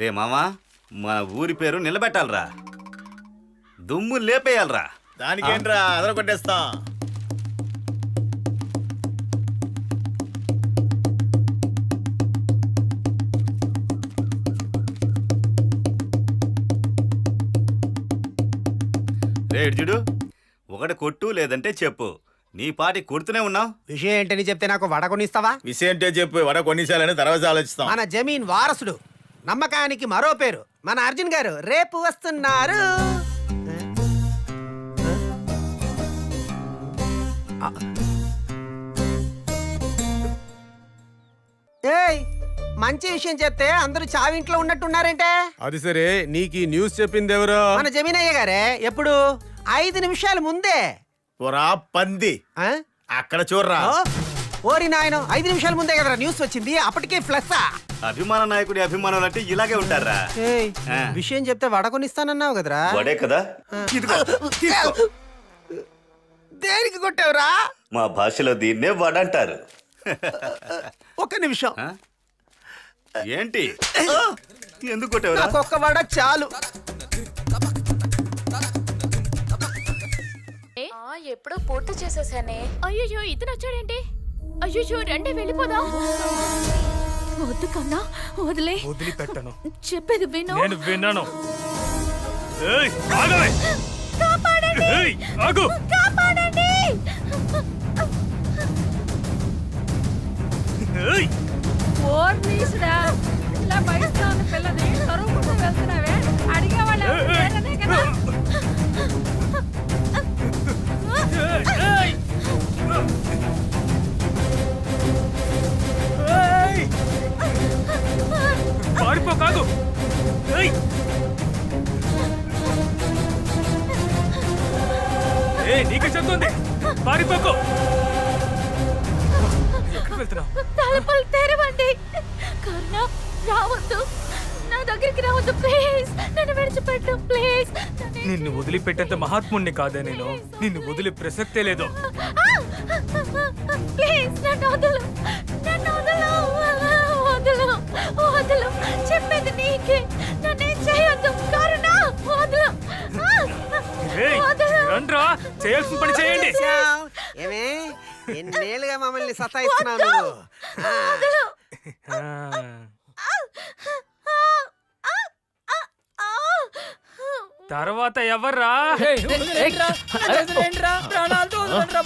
రే మామా మన ఊరి పేరు నిలబెట్టాలరా. దుమ్ము లేపేయాలరా. దానికేంట్రా అదర కొట్టేస్తాం ఇడ్జుడు ఒకటి కొట్టు లేదంటే చెప్పు. నీ పాటి కొడుతూనే ఉన్నావు. విషయం ఏంటని చెప్తే నాకు వడ కొనిస్తావా? విషయం ఏంటో చెప్పు వడ కొన్నిసార్లని తర్వాత ఆలోచిస్తాం. మన జమీన్ వారసుడు. నమ్మకానికి మరో పేరు. మన అర్జున్ గారు రేపు వస్తున్నారు. ఏయ్ మంచి విషయం చెప్తే అందరూ చావింట్లో ఉన్నట్టున్నారేంటే? అది సరే నీకు ఈ న్యూస్ చెప్పింది ఎవరో? మన జమీన్ అయ్య గారే ఎప్పుడు? ఐదు నిమిషాల ముందే. పురా పంది. ఆ? అక్కడ చూడరా. ఓ, ఓరి నాయన ఐదు నిమిషాల ముందే కదరా న్యూస్ వచ్చింది అప్పటికే ఫ్లెక్స్ అభిమాన నాయకుడి అభిమానులు అంటే ఇలాగే ఉంటారా? ఆ. విషయం చెప్తే వడకొనిస్తానన్నావు కదరా? వడే కదా? ఇదిగో తీసుకో. దేనికి కొట్టావురా? మా భాషలో దీన్నే వడంటారు. ఒక్క నిమిషం. ఆ? ఏంటి? ఎందుకు కొట్టావురా? నాకు ఒక్క వడ చాలు. ఆ, ఎప్పుడో పూర్తి చేసేసానే. అయ్యో ఇతను వచ్చాడేంటి? అయ్యో రండి వెళ్ళిపోదాం. వద్దు కన్నా వదిలే. వదిలిపెట్టను. చెప్పేది విను. నేను విన్నాను ఏయ్, ఆగవే! ఏయ్, ఆగు! కాపాడండి. ఏయ్, ఓర్నీసుడా ఇలా బయట ఉన్న పిల్లని తరుముకుంటూ వెళ్తున్నావే. అడిగే వాళ్ళు ఎవరు లేరనే కదా. ప్లీజ్. నిన్ను వదిలిపెట్టేంత మహాత్ముణ్ణి కాదే నేను. నిన్ను వదిలి ప్రసక్తే లేదు. ప్లీజ్ నన్ను వదలు. నన్ను వదలు వదలు వదలు. చెప్పేది నీకే. నన్ను చేయొద్దు. కరుణ వదలు. ఏయ్, వదలు. రండ్రా చేయాల్సిన పని చేయండి. ఏమే ఎన్నేళ్ళుగా మమ్మల్ని సతాయిస్తున్నావు తర్వాత ఎవర్రా?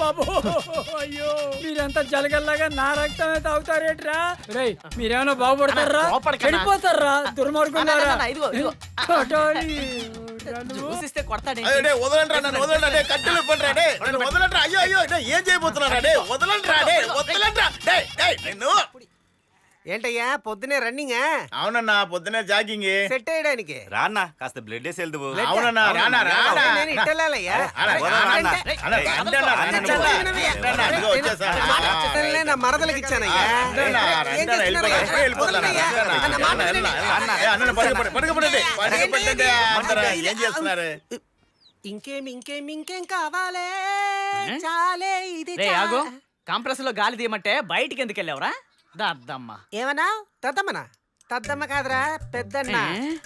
బాబు. అయ్యో. మీరంతా జలగల్లాగా నా రక్తమే తాగుతారేట్రా? రేయ్ మీరేమైనా బాగుపడతారా? చెడిపోతారా కొట్టాలి. చూసిస్తే కొడతాడే. నన్ను వదలండి కట్టెలు అయ్యో అయ్యో ఏం చేయబోతున్నారా డే? వదలండిరా డే వదలండిరా డే డే నిన్ను. ఏంటయ్యా? పొద్దునే రన్నింగ్? అవునన్నా పొద్దునే జాగింగ్. సెట్ అయ్యడానికి. రాన్నా కాస్త బ్లడ్ వేసి వెళ్దువు. అవునన్నా రానా రానా. నేను నా మరదలకి ఇచ్చానయ్యా. ఏం చేస్తున్నారు? ఇంకేం ఇంకేం ఇంకేం కావాలే? చాలే ఇది కంప్రెస్లో గాలి తీయమంటే బయటికి ఎందుకు వెళ్ళావురా దద్దమ్మ. ఏమన్నా? తద్దమ్మనా తద్దమ్మ కాదురా పెద్దన్న?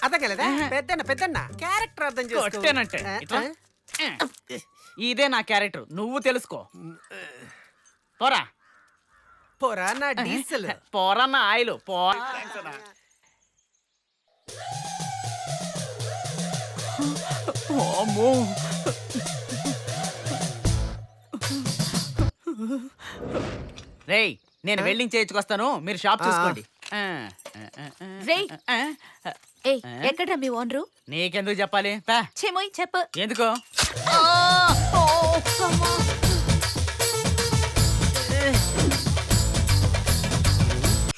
అర్థం కలదా పెద్దన్న పెద్దన్న. క్యారెక్టర్ అర్థం చేసుకో. కొట్టానంటే ఆ, ఇట్లా? ఆ? ఇదే నా క్యారెక్టర్. నువ్వు తెలుసుకో. పోరా. పోరా నా డీజిల్ పోరా నా ఆయిల్. పో. అమ్మో. రేయ్ నేను వెల్డింగ్ చేయించుకొస్తాను. మీరు షాప్ చూసుకోండి. రేయ్. ఏయ్ ఎక్కడ మీ ఓనరు? నీకెందుకు చెప్పాలి? పా. చెమోయ్ చెప్పు. ఎందుకు?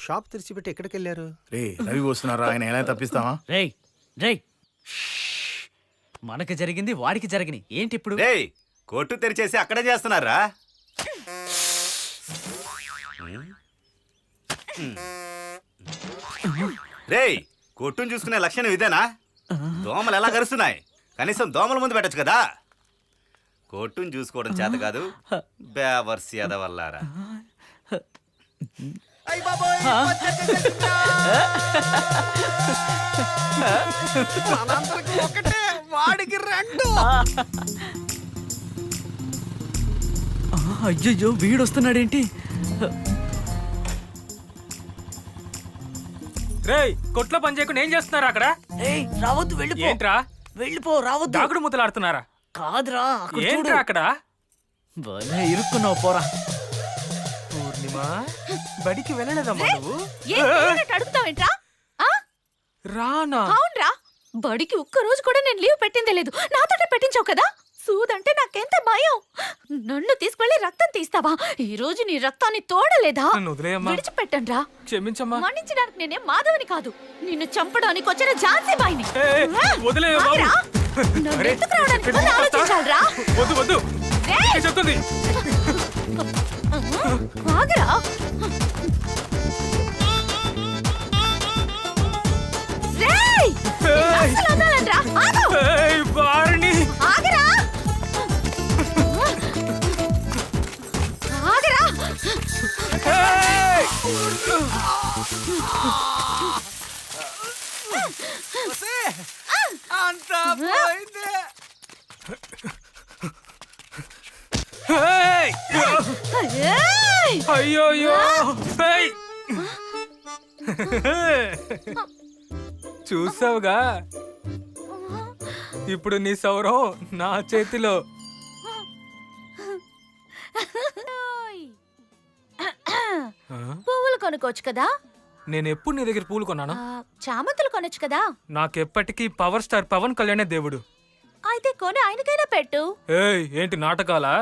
షాప్ తెరిచిపెట్టి ఎక్కడికి వెళ్ళారు రే రవి వస్తున్నారా? ఆయన ఎలా తప్పిస్తావా? రేయ్ రేయ్. మనకి జరిగింది వాడికి జరిగింది ఏంటి ఇప్పుడు రేయ్ కొట్టు తెరిచేసి అక్కడే చేస్తున్నారా? రేయ్ కొట్టును చూసుకునే లక్షణం ఇదేనా? దోమలు ఎలా కరుస్తున్నాయి? కనీసం దోమల ముందు పెట్టచ్చు కదా? కొట్టును చూసుకోవడం చేత కాదు బేవర్స్ ఎదవల్లారా. అయ్ బాబోయ్, వచ్చేసేసిందా? మనందరికీ ఒకటే వాడికి రెండు. అయ్యయ్యో వీడు రేయ్ కొట్లో పని చేయకుండా ఏం చేస్తున్నారు అక్కడ? ఏయ్ రావద్దు వెళ్ళిపో. ఏంట్రా? వెళ్ళిపో రావద్దు. దాగుడు ముతలాడుతున్నారా? కాదురా అక్కడ చూడు. ఏంట్రా అక్కడ? భలే ఇరుక్కున్నావు పోరా. పూర్ణిమ బడికి వెళ్ళలేదమ్మా నువ్వు? ఏ అడుగుతావేంట్రా ఆ? రానా? అవునరా. బడికి ఒక్క రోజు కూడా నేను లీవ్ పెట్టిందే లేదు. నాతోటే పెట్టించావు కదా? సూదంటే నాకెంత భయం నన్ను తీసుకెళ్ళి రక్తం తీస్తావా ఈ రోజు నీ రక్తాన్ని తోడలేదా నన్ను వదిలేయమ్మా విడిచిపెట్టండ్రా క్షమించమ్మా మన్నించడానికి నేనే మాధవని కాదు నిన్ను చంపడానికి వచ్చిన ఝాన్సీ బాయిని ఏయ్, వదిలేయ్ బాబు. ఆగ్రా. నన్ను అరే, ఎత్తుకు రావడానికి చెప్పేది ముందు వింటావా? ఆలోచించాలిరా వద్దు వద్దు రేయ్! నేను చెప్తుంది ఆగరా రేయ్! నిన్ను అస్సలు వదలనురా. ఆగు! చూసావుగా? ఇప్పుడు నీ సౌరం నా చేతిలో? పువ్వులు కొనుక్కోవచ్చు కదా? నేను ఎప్పుడు నీ దగ్గర పూలు కొన్నాను? చామంతులు కొనొచ్చు కదా? నాకెప్పటికీ పవర్ స్టార్ పవన్ కళ్యాణే దేవుడు. అయితే కొని ఆయనకైనా పెట్టు. ఏయ్ ఏంటి నాటకాలా?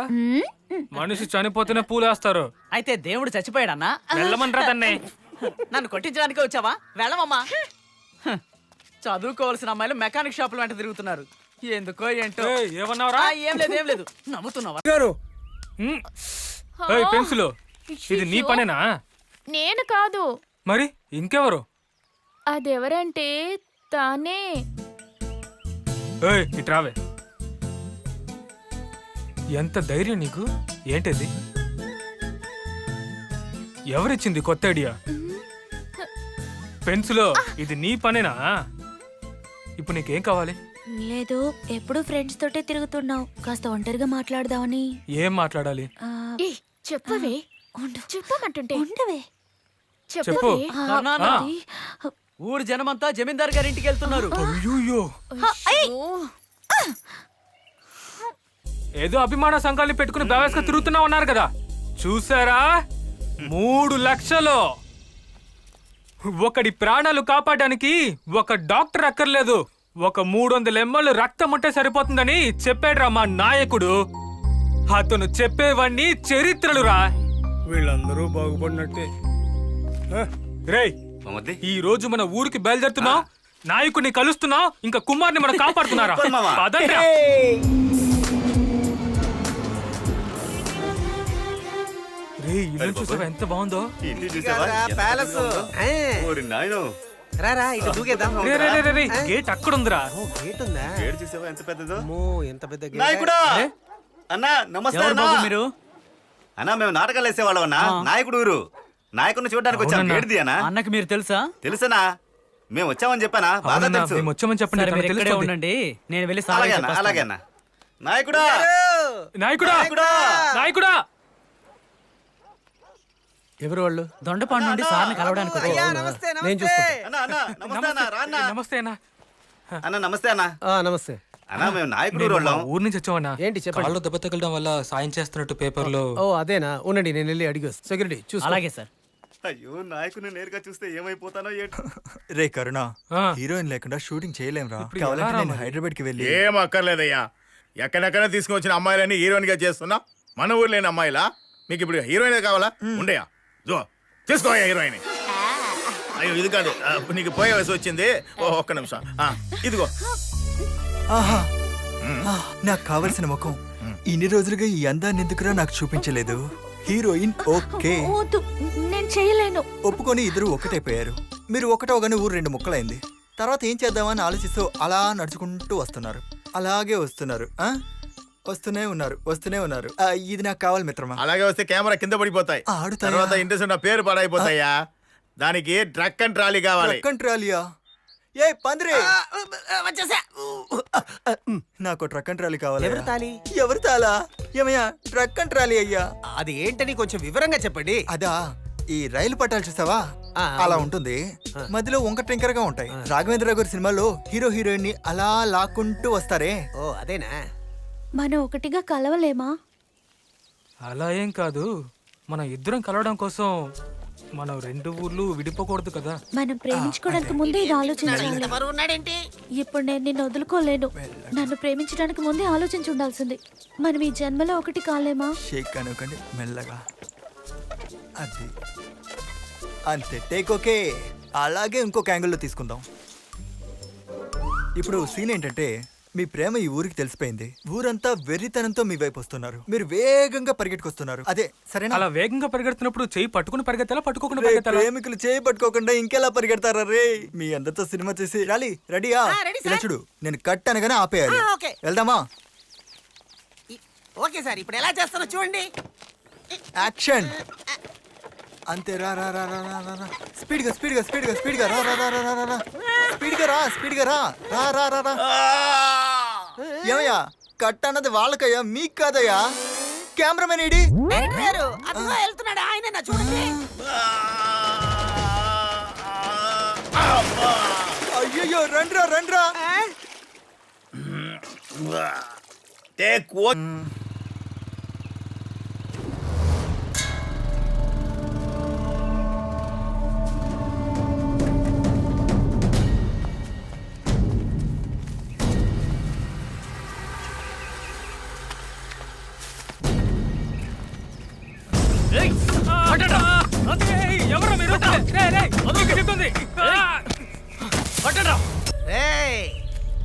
మనిషి చనిపోతేనే పూలేస్తారు. అయితే దేవుడు చచ్చిపోయాడన్నా? వెళ్ళమనరా తన్నే. నన్ను కొట్టించడానికి వచ్చావా? వెళ్ళమమ్మా. చదువుకోవాల్సిన అమ్మాయిలు మెకానిక్ షాపుల వెంట తిరుగుతున్నారు. ఎందుకో ఏంటో. ఏయ్, ఏమన్నావురా? ఆ, ఏం లేదు ఏం లేదు. నవ్వుతున్నావా? గారు. ఉమ్. ఏయ్ పెన్సిల్. ఇది నీ పనేనా? నేను కాదు. మరి ఇంకెవరు? అదెవరంటే తానే. ఏయ్ ఇట్రావే ఎంత ధైర్యం నీకు? ఏంటిది? ఎవరిచ్చింది కొత్త ఐడియా? పెన్సిలో ఇది నీ పనేనా? ఇప్పుడు నీకేం కావాలి? లేదు ఎప్పుడు ఫ్రెండ్స్ తోటే తిరుగుతున్నావు. కాస్త ఒంటరిగా మాట్లాడదామని. ఏం మాట్లాడాలి? చెప్పవే. ఉండు. చెప్పమంటుంటే. ఉండవే. చెప్పు. ఊరు జనమంతా జమీందార్ గారి ఇంటికి వెళ్తున్నారు. అయ్యో. ఏదో అభిమాన సంఘాన్ని పెట్టుకుని బేవస్గా తిరుగుతున్నా ఉన్నారు కదా. చూసారా? మూడు లక్షలు. ఒకడి ప్రాణాలు కాపాడడానికి ఒక డాక్టర్ అక్కర్లేదు. ఒక మూడు వందల ఎంఎల్ రక్తం ఉంటే సరిపోతుందని చెప్పాడురా మా నాయకుడు. అతను చెప్పేవన్నీ చరిత్రలురా. వీళ్ళందరూ బాగుపడినట్టే. రేయ్ మమ్మద్ది ఈ రోజు మన ఊరికి బయలుదేరుతున్నాం నాయకుడిని కలుస్తున్నాం ఇంకా కుమార్ని మనం కాపాడుతున్నారా? సూపర్ మామ. పదండ్రా. రేయ్ ఇల్లు చూసావా ఎంత బాగుందో? ఇంటి చూసావా? ప్యాలెస్. పెద్దగా ఉందో? ఆ, ఓరి నాయనో. రారా ఇటు దూకేద్దాం. రే, రే, రే, రే, రే, గేట్ అక్కడ ఉందిరా ఓ, గేట్ ఉందా? ఏడు చూసావా? ఎంత పెద్దదో? అమ్మో ఎంత పెద్ద గేట్. నాయకుడా! అన్నా నమస్తే ఎవరు అన్నా. బాబు మీరు? అన్నా మేము నాటకాలు వేసేవాళ్ళం అన్నా. నాయకుడు ఊరు. నాయకుడిని చూడడానికి వచ్చాం. అవునన్నా. ఏడిది అన్నా? అన్నకి మీరు తెలుసా? తెలుసనా? మేము వచ్చామని చెప్పానా? బాగా తెలుసు. మేము వచ్చామని చెప్పండి. మీరు ఇక్కడే. ఉండండి. నేను వెళ్ళి అలాగే సార్ అన్న అలాగే అన్న. నాయకుడా! నాయకుడా! నాయకుడా! నాయకుడా! ఎవరు వాళ్ళు? దొండపాడు నుండి సార్ని కలవడానికి నేను అన్న నమస్తే అన్న అన్న. నమస్తే అన్న. అన్న నమస్తే అన్న. ఆ, నమస్తే. అన్న మేము నాయకుడు ఊరు మా వాళ్ళం ఊరు నుంచి వచ్చామన్నా ఏంటి చెప్పండి? దెబ్బ తగలడం వల్ల సాయం చేస్తున్నట్టు పేపర్లో. ఓ అదేనా? ఉండండి నేను వెళ్ళి అడిగి సెక్యూరిటీ చూసి అలాగే సార్. అయ్యో నాయకుని నేరుగా చూస్తే ఏమైపోతానో ఏంటో. రే కరుణ ఆ. హీరోయిన్ లేకుండా షూటింగ్ చేయలేంరా. ఇప్పుడు కావాలంటే ఎలా రా నేను మరి? హైదరాబాద్కి వెళ్ళి ఏం అక్కర్లేదయ్యా. ఎక్కడెక్కడ తీసుకొచ్చిన అమ్మాయిలని హీరోయిన్గా చేస్తున్నా? మన ఊరు లేని అమ్మాయిలా? మీకు ఇప్పుడు హీరోయిన్ కావాలా? ఉండయా జో తీసుకోయా హీరోయిన్ అయ్యో ఇది కాదు. ఆ, నీకు పోయే వయసు వచ్చింది. ఓ ఒక్క నిమిషం. ఆ, ఇదిగో. ఆహా. ఆ, నాకు కావలసిన ముఖం. ఇన్ని రోజులుగా ఈ అందాన్ని ఎందుకురా నాకు చూపించలేదు? Heroine okay. వద్దు నేను చేయలేను. ఒప్పుకొని ఇద్దరు ఒకటైపోయారు. మీరు ఒకటవగానే ఊరు రెండు ముక్కలైంది. తర్వాత ఏం చేద్దామని ఆలోచిస్తూ అలా నడుచుకుంటూ వస్తున్నారు. అలాగే వస్తున్నారు ఆ? వస్తూనే ఉన్నారు వస్తూనే ఉన్నారు. ఆ, ఇది నాకు కావాలి మిత్రమా? అలాగే వస్తే కెమెరా కింద పడిపోతాయి. ఆ, ఆడుతాయా? తర్వాత ఇంట్రెస్ట్ నా పేరు పాడైపోతాయ్యా దానికి ట్రక్ అండ్ ట్రాలీ కావాలి. ట్రక్ అండ్ ట్రాలీయా? ఏ పందిరే. వచ్చేసా. నాకు ట్రక్ అండ్ ట్రాలీ కావాలి. ఎవరు తాలి ఎవరు తాలా ఏమయ్యా ట్రక్ అండ్ ట్రాలీ అయ్యా. అది ఏంటని కొంచెం వివరంగా చెప్పండి. అదా ఈ రైలు పట్టాలు చూసావా? అలా ఉంటుంది. మధ్యలో వంక టింకరగా ఉంటాయి. రాఘవేంద్ర గారి సినిమాలో హీరో హీరోయిన్ని అలా లాక్కుంటూ వస్తారే? ఓ అదేనా? మనం ఒకటిగా కలవలేమా? అలా ఏం కాదు. మన ఇద్దరం కలవడం కోసం మనం రెండు ఊర్లు విడిపోకూడదు కదా. మనం ప్రేమించుకోవడానికి ముందే ఇది ఆలోచించాలి. ఉన్నాడేంటి? ఇప్పుడు నేను నిన్ను వదులుకోలేను. నన్ను ప్రేమించడానికి ముందే ఆలోచించి ఉండాల్సింది. మనం ఈ జన్మలో ఒకటి కాలేమా? షేక్ అనుకోండి మెల్లగా. అది. అంతే టేక్ ఓకే అలాగే ఇంకొక యాంగిల్లో తీసుకుందాం. ఇప్పుడు సీన్ ఏంటంటే మీ ప్రేమ ఈ ఊరికి తెలిసిపోయింది. ఊరంతా వెర్రితనంతో మీ వైపు వస్తున్నారు. మీరు వేగంగా పరిగెట్టుకొస్తున్నారు. అదే సరేనా? అలా వేగంగా పరిగెడుతున్నప్పుడు చెయ్యి పట్టుకుని పరిగెత్తాలా పట్టుకోకుండా రే, పరిగెత్తాలా? ప్రేమికులు చేయి పట్టుకోకుండా ఇంకెలా పరిగెడతారా రే? మీ అందరితో సినిమా చేసి రాలి రెడీయా? ఆ, రెడీ ఇలా. చూడు నేను కట్ అనగానే ఆపేయాలి. ఆ, ఓకే. వెళ్దామా? ఓకే సార్ ఇప్పుడు ఎలా చేస్తారో చూడండి. యాక్షన్. అంతే రా రా రా రా రా స్పీడ్గా స్పీడ్గా స్పీడ్గా స్పీడ్గా రా రా రా రా రా రా రా స్పీడ్గా రా స్పీడ్గా రా రా రా రా రా ఏమయ్యా కట్ అన్నది వాళ్ళకయ్యా మీకు కాదయ్యా కెమెరామెన్ ఇడి వెళ్తున్నాడు ఆయన చూడండి అయ్యయ్యో రండ్రా రండ్రా టేక్ రేయ్,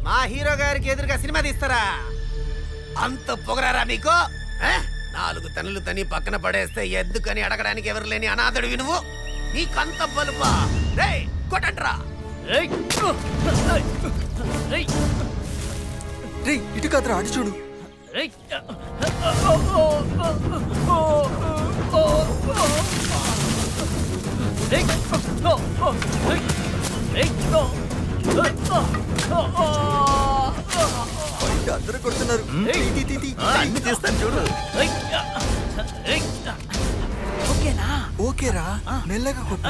మా హీరో గారికి ఎదురుగా సినిమా తీస్తారా అంత పొగరారా మీకు? నాలుగు తనులు తని పక్కన పడేస్తే ఎందుకని అడగడానికి ఎవరు లేని అనాథుడివి నువ్వు నీకంత బలుపా ఏయ్! ఏయ్! రే ఇటు కాదురా అటు చూడు ఏయ్! అందరూ కొడుతున్నారు. అన్ని తీస్తాను చూడు! ఏయ్! ఓకేరా మెల్లగా కొట్టు!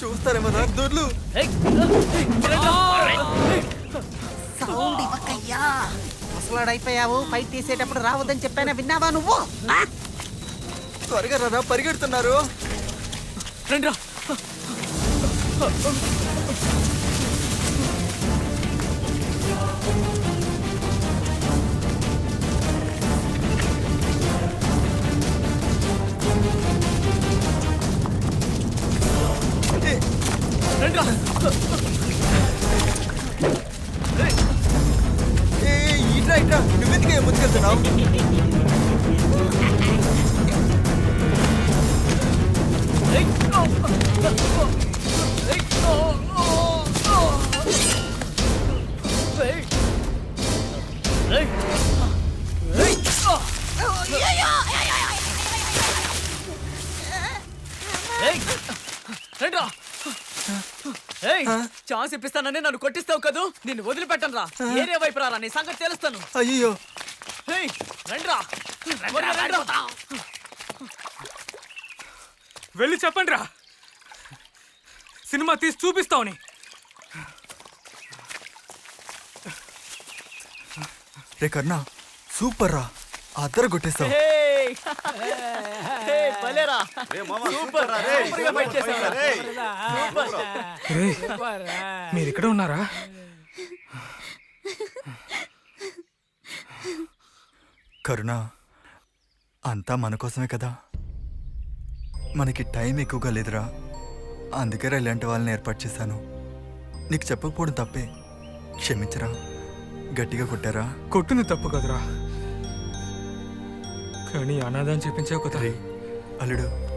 చూస్తారేమో రా దొర్లు ఏయ్! సౌండ్ ఇవ్వకయ్యా ముసలాడైపోయావు ఫైట్ తీసేటప్పుడు రావద్దని చెప్పానా విన్నావా నువ్వు? త్వరగా రా పరిగెడుతున్నారు రండ్రా ఏ, ఇట్లా ఇట్లా. ఇట్రా ఇట్రా నువ్వెందుకే ముందుకెళ్తున్నావు? ఛాన్స్ ఇప్పిస్తానని నన్ను కొట్టిస్తావు కదూ? నిన్ను వదిలిపెట్టను రా ఏరియా వైపు రారా నీ సంగతి తెలుస్తాను. అయ్యో రండ్రా. వెళ్ళి చెప్పండి రా సినిమా తీసి చూపిస్తావుని. రే కర్ణ సూపర్ రా అద్దరు. రేయ్. మీరు ఇక్కడ ఉన్నారా? కరుణ అంతా మన కోసమే కదా? మనకి టైం ఎక్కువగా లేదురా. అందుకే రా ఇలాంటి వాళ్ళని ఏర్పాటు చేశాను. నీకు చెప్పకపోవడం తప్పే. క్షమించరా. గట్టిగా కొట్టారా? కొట్టింది తప్పు కదరా. కానీ అనాథం చెప్పించావు కదా. అల్లుడు